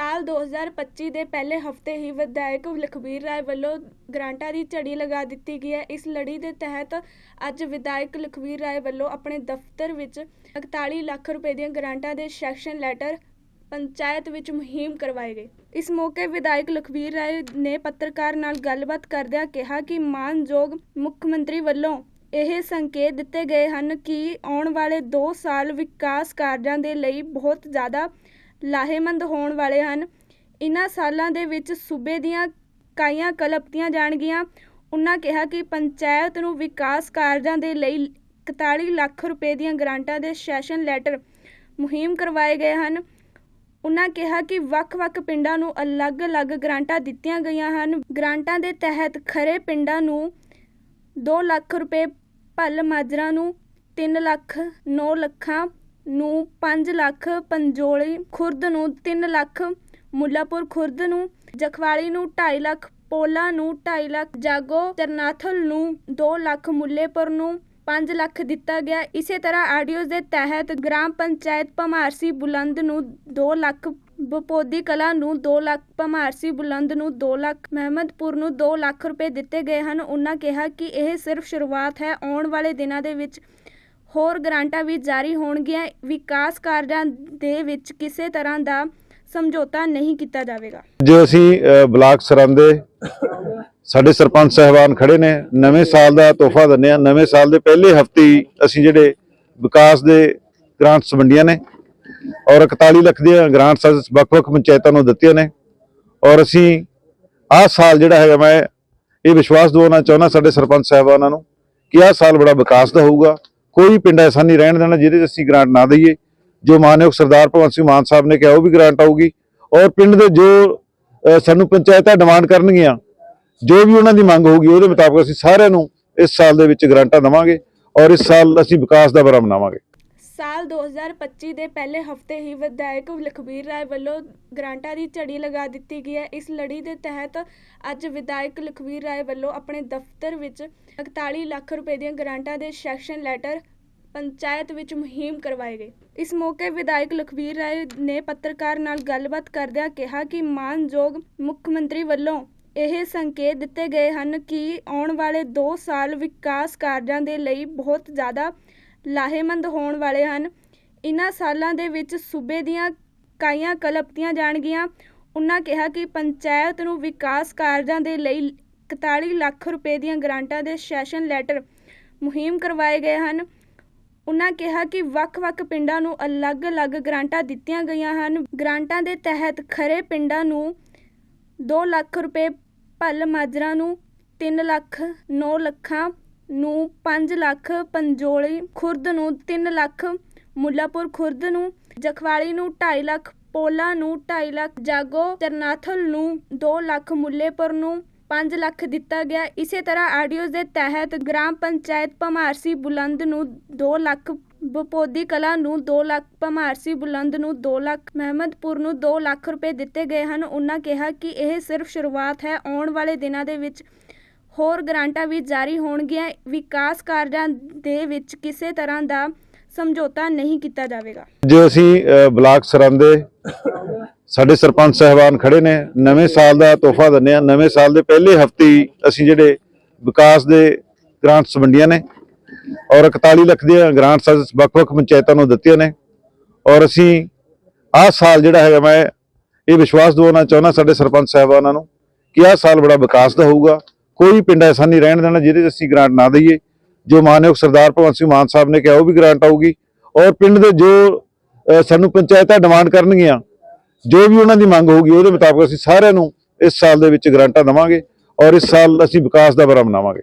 ਸਾਲ 2025 ਦੇ ਪਹਿਲੇ ਹਫ਼ਤੇ ਹੀ ਵਿਧਾਇਕ ਲਖਬੀਰ ਰਾਏ ਵੱਲੋਂ ਗ੍ਰਾਂਟਾਂ ਦੀ ਝੜੀ ਲਗਾ ਦਿੱਤੀ ਗਈ ਹੈ। ਇਸ ਲੜੀ ਦੇ ਤਹਿਤ ਅੱਜ ਵਿਧਾਇਕ ਲਖਬੀਰ ਰਾਏ ਵੱਲੋਂ ਆਪਣੇ ਦਫ਼ਤਰ ਵਿੱਚ 41 ਲੱਖ ਰੁਪਏ ਦੀਆਂ ਗ੍ਰਾਂਟਾਂ ਦੇ ਸੈਕਸ਼ਨ ਲੈਟਰ ਪੰਚਾਇਤ ਵਿੱਚ ਮੁਹਿੰਮ ਕਰਵਾਏ ਗਏ। ਇਸ ਮੌਕੇ ਵਿਧਾਇਕ ਲਖਬੀਰ ਰਾਏ ਨੇ ਪੱਤਰਕਾਰ ਨਾਲ ਗੱਲਬਾਤ ਕਰਦਿਆਂ ਕਿਹਾ ਕਿ ਮਾਨਯੋਗ ਮੁੱਖ ਮੰਤਰੀ ਵੱਲੋਂ ਇਹ ਸੰਕੇਤ ਦਿੱਤੇ ਗਏ ਹਨ ਕਿ ਆਉਣ ਵਾਲੇ 2 ਸਾਲ ਵਿਕਾਸ ਕਾਰਜਾਂ ਦੇ ਲਈ ਬਹੁਤ ਜ਼ਿਆਦਾ ਲਾਹੇਮੰਦ ਹੋਣ ਵਾਲੇ ਹਨ। ਇਨ੍ਹਾਂ ਸਾਲਾਂ ਦੇ ਵਿੱਚ ਸੂਬੇ ਦੀਆਂ ਕਾਈਆਂ ਕਲਪਤੀਆਂ ਜਾਣਗੀਆਂ ਉਨ੍ਹਾਂ ਕਿਹਾ ਕਿ ਪੰਚਾਇਤ ਨੂੰ ਵਿਕਾਸ ਕਾਰਜਾਂ ਦੇ ਲਈ 41 ਲੱਖ ਰੁਪਏ ਦੀਆਂ ਗ੍ਰਾਂਟਾਂ ਦੇ ਸੈਸ਼ਨ ਲੈਟਰ ਮੁਹਿੰਮ ਕਰਵਾਏ ਗਏ ਹਨ। ਉਨ੍ਹਾਂ ਕਿਹਾ ਕਿ ਵੱਖ-ਵੱਖ ਪਿੰਡਾਂ ਨੂੰ ਅਲੱਗ-ਅਲੱਗ ਗ੍ਰਾਂਟਾਂ ਦਿੱਤੀਆਂ ਗਈਆਂ ਹਨ। ਗ੍ਰਾਂਟਾਂ ਦੇ ਤਹਿਤ ਖਰੇ ਪਿੰਡਾਂ ਨੂੰ 2 ਲੱਖ ਰੁਪਏ, ਭੱਲ ਮਾਜਰਾ ਨੂੰ 3 ਲੱਖ 9 ਲੱਖਾਂ ਨੂੰ 5 ਲੱਖ ਪੰਜੋਲੀ ਖੁਰਦ ਨੂੰ ਤਿੰਨ ਲੱਖ, ਮੁੱਲਾਪੁਰ ਖੁਰਦ ਨੂੰ ਜਖਵਾਲੀ ਨੂੰ 2.5 ਲੱਖ, ਪੋਲਾ ਨੂੰ 2.5 ਲੱਖ, ਜਾਗੋ ਚਰਨਾਥਲ ਨੂੰ 2 ਲੱਖ, ਮੁੱਲੇਪੁਰ ਨੂੰ 5 ਲੱਖ ਦਿੱਤਾ ਗਿਆ। ਇਸੇ ਤਰ੍ਹਾਂ ਆਡੀਓਜ਼ ਦੇ ਤਹਿਤ ਗ੍ਰਾਮ ਪੰਚਾਇਤ ਭਮਾਰਸੀ ਬੁਲੰਦ ਨੂੰ 2 ਲੱਖ, ਬਪੋਦੀ ਕਲਾ ਨੂੰ 2 ਲੱਖ, ਭਮਾਰਸੀ ਬੁਲੰਦ ਨੂੰ 2 ਲੱਖ, ਮਹਿਮਦਪੁਰ ਨੂੰ 2 ਲੱਖ ਰੁਪਏ ਦਿੱਤੇ ਗਏ ਹਨ। ਉਹਨਾਂ ਕਿਹਾ ਕਿ ਇਹ ਸਿਰਫ ਸ਼ੁਰੂਆਤ ਹੈ। ਆਉਣ ਵਾਲੇ ਦਿਨਾਂ ਦੇ ਵਿੱਚ ਹੋਰ ਗਰਾਂਟਾਂ ਵੀ ਜਾਰੀ ਹੋਣਗੀਆਂ। ਵਿਕਾਸ ਕਾਰਜਾਂ ਦੇ ਵਿੱਚ ਕਿਸੇ ਤਰ੍ਹਾਂ ਦਾ ਸਮਝੌਤਾ ਨਹੀਂ ਕੀਤਾ ਜਾਵੇਗਾ। ਜੋ ਅਸੀਂ ਬਲਾਕ ਸਰੰਦੇ, ਸਾਡੇ ਸਰਪੰਚ ਸਹਿਬਾਨ ਖੜੇ ਨੇ। ਨਵੇਂ ਸਾਲ ਦਾ ਤੋਹਫਾ ਦਿੰਦੇ ਆ ਨਵੇਂ ਸਾਲ ਦੇ ਪਹਿਲੇ ਹਫ਼ਤੇ ਹੀ ਅਸੀਂ ਜਿਹੜੇ ਵਿਕਾਸ ਦੇ ਗ੍ਰਾਂਟਸ ਵੰਡੀਆਂ ਨੇ ਔਰ 41 ਲੱਖ ਦੀਆਂ ਗ੍ਰਾਂਟਸ ਵੱਖ-ਵੱਖ ਪੰਚਾਇਤਾਂ ਨੂੰ ਦਿੱਤੀਆਂ ਨੇ। ਔਰ ਅਸੀਂ ਆਹ ਸਾਲ ਜਿਹੜਾ ਹੈਗਾ, ਮੈਂ ਇਹ ਵਿਸ਼ਵਾਸ ਦਿਵਾਉਣਾ ਚਾਹੁੰਦਾ ਸਾਡੇ ਸਰਪੰਚ ਸਾਹਿਬਾਨਾਂ ਨੂੰ ਕਿ ਆਹ ਸਾਲ ਬੜਾ ਵਿਕਾਸ ਦਾ ਹੋਊਗਾ। ਕੋਈ ਪਿੰਡ ਐਸਾ ਨਹੀਂ ਰਹਿਣ ਦੇਣਾ ਜਿਹਦੇ 'ਚ ਅਸੀਂ ਗ੍ਰਾਂਟ ਨਾ ਦਈਏ। ਜੋ ਮਾਨਯੋਗ ਸਰਦਾਰ ਭਗਵੰਤ ਸਿੰਘ ਮਾਨ ਸਾਹਿਬ ਨੇ ਕਿਹਾ ਉਹ ਵੀ ਗ੍ਰਾਂਟ ਆਊਗੀ। ਔਰ ਪਿੰਡ ਦੇ ਜੋ ਸਾਨੂੰ ਪੰਚਾਇਤਾਂ ਡਿਮਾਂਡ ਕਰਨਗੀਆਂ, ਜੋ ਵੀ ਉਹਨਾਂ ਦੀ ਮੰਗ ਹੋਊਗੀ ਉਹਦੇ ਮੁਤਾਬਕ ਅਸੀਂ ਸਾਰਿਆਂ ਨੂੰ ਇਸ ਸਾਲ ਦੇ ਵਿੱਚ ਗ੍ਰਾਂਟਾਂ ਦੇਵਾਂਗੇ ਔਰ ਇਸ ਸਾਲ ਅਸੀਂ ਵਿਕਾਸ ਦਾ ਬਰਾ ਮਨਾਵਾਂਗੇ ਸਾਲ 2025 ਦੇ ਪਹਿਲੇ ਹਫ਼ਤੇ ਹੀ ਵਿਧਾਇਕ ਲਖਬੀਰ ਰਾਏ ਵੱਲੋਂ ਗ੍ਰਾਂਟਾਂ ਦੀ ਝੜੀ ਲਗਾ ਦਿੱਤੀ ਗਈ ਹੈ। ਇਸ ਲੜੀ ਦੇ ਤਹਿਤ ਅੱਜ ਵਿਧਾਇਕ ਲਖਬੀਰ ਰਾਏ ਵੱਲੋਂ ਆਪਣੇ ਦਫ਼ਤਰ ਵਿੱਚ 41 ਲੱਖ ਰੁਪਏ ਦੀਆਂ ਗ੍ਰਾਂਟਾਂ ਦੇ ਸੈਕਸ਼ਨ ਲੈਟਰ ਪੰਚਾਇਤ ਵਿੱਚ ਮੁਹਿੰਮ ਕਰਵਾਏ ਗਏ। ਇਸ ਮੌਕੇ ਵਿਧਾਇਕ ਲਖਬੀਰ ਰਾਏ ਨੇ ਪੱਤਰਕਾਰ ਨਾਲ ਗੱਲਬਾਤ ਕਰਦਿਆਂ ਕਿਹਾ ਕਿ ਮਾਨਯੋਗ ਮੁੱਖ ਮੰਤਰੀ ਵੱਲੋਂ ਇਹ ਸੰਕੇਤ ਦਿੱਤੇ ਗਏ ਹਨ ਕਿ ਆਉਣ ਵਾਲੇ 2 ਸਾਲ ਵਿਕਾਸ ਕਾਰਜਾਂ ਦੇ ਲਈ ਬਹੁਤ ਜ਼ਿਆਦਾ ਲਾਹੇਮੰਦ ਹੋਣ ਵਾਲੇ ਹਨ। ਇਨ੍ਹਾਂ ਸਾਲਾਂ ਦੇ ਵਿੱਚ ਸੂਬੇ ਦੀਆਂ ਕਾਈਆਂ ਕਲਪਤੀਆਂ ਜਾਣਗੀਆਂ। ਉਨ੍ਹਾਂ ਕਿਹਾ ਕਿ ਪੰਚਾਇਤ ਨੂੰ ਵਿਕਾਸ ਕਾਰਜਾਂ ਦੇ ਲਈ 41 ਲੱਖ ਰੁਪਏ ਦੀਆਂ ਗ੍ਰਾਂਟਾਂ ਦੇ ਸੈਸ਼ਨ ਲੈਟਰ ਮੁਹਿੰਮ ਕਰਵਾਏ ਗਏ ਹਨ। ਉਨ੍ਹਾਂ ਕਿਹਾ ਕਿ ਵੱਖ-ਵੱਖ ਪਿੰਡਾਂ ਨੂੰ ਅਲੱਗ-ਅਲੱਗ ਗ੍ਰਾਂਟਾਂ ਦਿੱਤੀਆਂ ਗਈਆਂ ਹਨ। ਗ੍ਰਾਂਟਾਂ ਦੇ ਤਹਿਤ ਖਰੇ ਪਿੰਡਾਂ ਨੂੰ 2 ਲੱਖ ਰੁਪਏ, ਭੱਲ ਮਾਜਰਾ ਨੂੰ 3 ਲੱਖ 9 ਲੱਖਾਂ ਨੂੰ 5 ਲੱਖ ਪੰਜੋਲੀ ਖੁਰਦ ਨੂੰ 3 ਲੱਖ, ਮੁੱਲਾਪੁਰ ਖੁਰਦ ਨੂੰ ਜਖਵਾਲੀ ਨੂੰ 2.5 ਲੱਖ, ਪੋਲਾ ਨੂੰ 2.5 ਲੱਖ, ਜਾਗੋ ਚਰਨਾਥਲ ਨੂੰ 2 ਲੱਖ, ਮੁੱਲੇਪੁਰ ਨੂੰ 5 ਲੱਖ ਦਿੱਤਾ ਗਿਆ। ਇਸੇ ਤਰ੍ਹਾਂ ਆਡੀਓਜ਼ ਦੇ ਤਹਿਤ ਗ੍ਰਾਮ ਪੰਚਾਇਤ ਭਮਾਰਸੀ ਬੁਲੰਦ ਨੂੰ 2 ਲੱਖ, ਬਪੋਦੀ ਕਲਾ ਨੂੰ 2 ਲੱਖ, ਭਮਾਰਸੀ ਬੁਲੰਦ ਨੂੰ 2 ਲੱਖ, ਮਹਿਮਦਪੁਰ ਨੂੰ 2 ਲੱਖ ਰੁਪਏ ਦਿੱਤੇ ਗਏ ਹਨ। ਉਹਨਾਂ ਕਿਹਾ ਕਿ ਇਹ ਸਿਰਫ ਸ਼ੁਰੂਆਤ ਹੈ। ਆਉਣ ਵਾਲੇ ਦਿਨਾਂ ਦੇ ਵਿੱਚ ਹੋਰ ਗਰਾਂਟਾਂ ਵੀ ਜਾਰੀ ਹੋਣਗੀਆਂ। ਵਿਕਾਸ ਕਾਰਜਾਂ ਦੇ ਵਿੱਚ ਕਿਸੇ ਤਰ੍ਹਾਂ ਦਾ ਸਮਝੌਤਾ ਨਹੀਂ ਕੀਤਾ ਜਾਵੇਗਾ। ਜੋ ਅਸੀਂ ਬਲਾਕ ਸਰੰਦੇ, ਸਾਡੇ ਸਰਪੰਚ ਸਹਿਬਾਨ ਖੜੇ ਨੇ। ਨਵੇਂ ਸਾਲ ਦਾ ਤੋਹਫਾ ਦਿੰਦੇ ਆ ਨਵੇਂ ਸਾਲ ਦੇ ਪਹਿਲੇ ਹਫ਼ਤੇ ਅਸੀਂ ਜਿਹੜੇ ਵਿਕਾਸ ਦੇ ਗ੍ਰਾਂਟਸ ਵੰਡੀਆਂ ਨੇ ਔਰ 41 ਲੱਖ ਦੀਆਂ ਗ੍ਰਾਂਟਸ ਵੱਖ-ਵੱਖ ਪੰਚਾਇਤਾਂ ਨੂੰ ਦਿੱਤੀਆਂ ਨੇ। ਔਰ ਅਸੀਂ ਆਹ ਸਾਲ ਜਿਹੜਾ ਹੈਗਾ, ਮੈਂ ਇਹ ਵਿਸ਼ਵਾਸ ਦਿਵਾਉਣਾ ਚਾਹੁੰਦਾ ਸਾਡੇ ਸਰਪੰਚ ਸਹਿਬਾਨਾਂ ਨੂੰ ਕਿ ਆਹ ਸਾਲ ਬੜਾ ਵਿਕਾਸ ਦਾ ਹੋਊਗਾ। ਕੋਈ ਪਿੰਡ ਐਸਾ ਨਹੀਂ ਰਹਿਣ ਦੇਣਾ ਜਿਹਦੇ 'ਚ ਅਸੀਂ ਗ੍ਰਾਂਟ ਨਾ ਦਈਏ। ਜੋ ਮਾਨਯੋਗ ਸਰਦਾਰ ਭਗਵੰਤ ਸਿੰਘ ਮਾਨ ਸਾਹਿਬ ਨੇ ਕਿਹਾ ਉਹ ਵੀ ਗ੍ਰਾਂਟ ਆਊਗੀ। ਔਰ ਪਿੰਡ ਦੇ ਜੋ ਸਾਨੂੰ ਪੰਚਾਇਤਾਂ ਡਿਮਾਂਡ ਕਰਨਗੀਆਂ, ਜੋ ਵੀ ਉਹਨਾਂ ਦੀ ਮੰਗ ਹੋਊਗੀ, ਉਹਦੇ ਮੁਤਾਬਕ ਅਸੀਂ ਸਾਰਿਆਂ ਨੂੰ ਇਸ ਸਾਲ ਦੇ ਵਿੱਚ ਗ੍ਰਾਂਟਾਂ ਦੇਵਾਂਗੇ ਔਰ ਇਸ ਸਾਲ ਅਸੀਂ ਵਿਕਾਸ ਦਾ ਬਰਾ ਮਨਾਵਾਂਗੇ